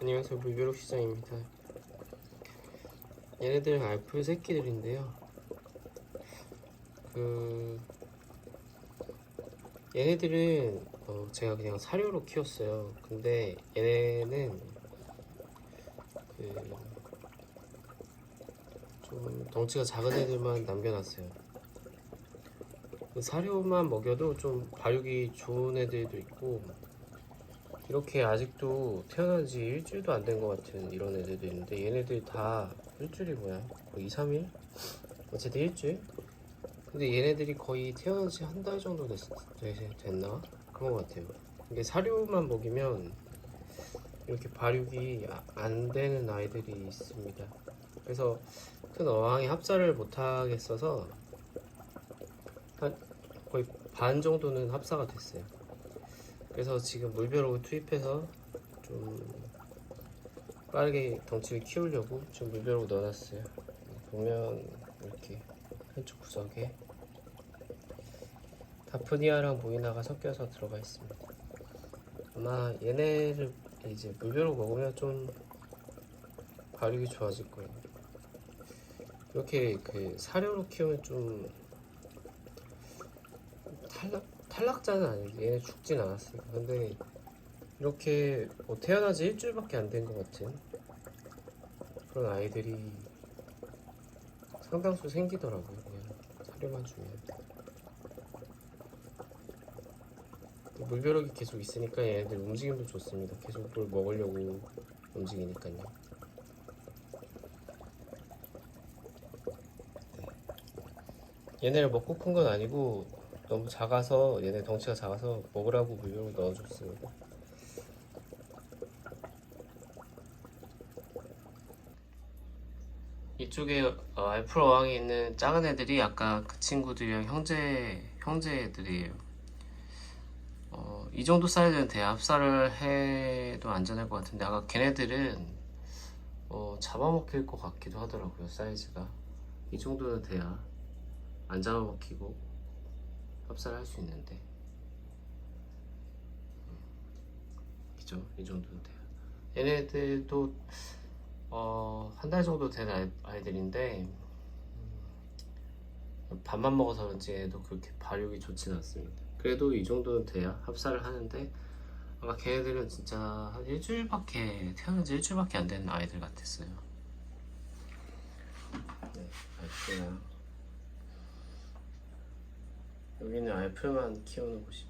안녕하세요 물벼룩 시장입니다. 얘네들은 알프 새끼들인데요. 그 얘네들은 어, 제가 그냥 사료로 키웠어요. 근데 얘네는 그 좀 덩치가 작은 애들만 남겨놨어요. 그 사료만 먹여도 좀 발육이 좋은 애들도 있고 이렇게 아직도 태어난 지 일주일도 안 된 것 같은 이런 애들도 있는데 얘네들 다 일주일이 뭐야? 거의 2, 3일? 어쨌든 일주일? 근데 얘네들이 거의 태어난 지 한 달 정도 됐, 됐, 됐나? 그런 것 같아요 이게 사료만 먹이면 이렇게 발육이 아- 안 되는 아이들이 있습니다 그래서 큰 어항에 합사를 못 하겠어서 한 거의 반 정도는 합사가 됐어요 그래서 지금 물벼룩을 투입해서 좀 빠르게 덩치를 키우려고 좀 물벼룩 넣어놨어요. 보면 이렇게 한쪽 구석에 다프니아랑 모이나가 섞여서 들어가 있습니다. 아마 얘네를 이제 물벼룩 먹으면 좀 발육이 좋아질 거예요. 이렇게 그 사료로 키우면 좀 탈락 탈락자는 아니고 얘네 죽진 않았으니까 근데 이렇게 뭐 태어나지 일주일밖에 안 된 것 같은 그런 아이들이 상당수 생기더라고요. 그냥 사료만 주면. 또 물벼룩이 계속 있으니까 얘네들 움직임도 좋습니다. 계속 뭘 먹으려고 움직이니까요. 네. 얘네를 먹고 큰 건 아니고 너무 작아서 얘네 덩치가 작아서 먹으라고 물병을 넣어줬습니다. 이쪽에 어, 알프로 어항에 있는 작은 애들이 아까 그 친구들이랑 형제 형제 애들이에요. 어, 이 정도 사이즈는 합사를 해도 안전할 것 같은데 아까 걔네들은 어, 잡아먹힐 것 같기도 하더라고요 사이즈가 이 정도는 돼야 안 잡아먹히고 합사를 할 수 있는데. 음, 그죠? 이 정도는 돼요. 얘네들도 어, 한 달 정도 된 아이, 아이들인데 음, 밥만 먹어서 그런지 얘도 그렇게 발육이 좋지는 않습니다. 그래도 이 정도는 돼야 합사를 하는데 아까 걔네들은 진짜 한 일주일밖에 태어난 지 일주일밖에 안 된 아이들 같았어요. 네 알프야 여기는 알프만 키우는 곳이고